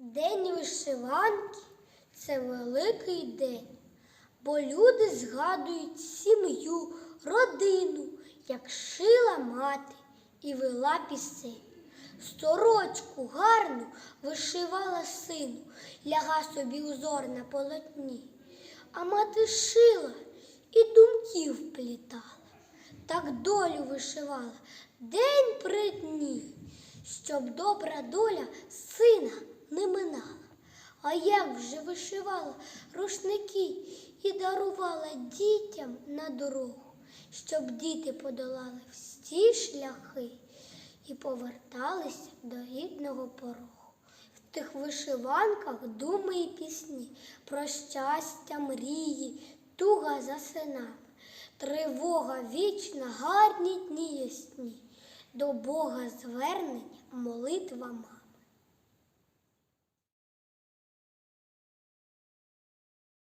День вишиванки це великий день, бо люди згадують сім'ю, родину, як шила мати і вела пісень. Сорочку гарну вишивала сину, ляга собі узор на полотні, а мати шила і думків плітала, так долю вишивала день при дні, щоб добра доля сина. А як вже вишивала рушники і дарувала дітям на дорогу, щоб діти подолали всі шляхи і поверталися до рідного порогу. В тих вишиванках думи і пісні про щастя, мрії, туга за синами, тривога вічна, гарні дні ясні, до Бога звернення, молитва мами.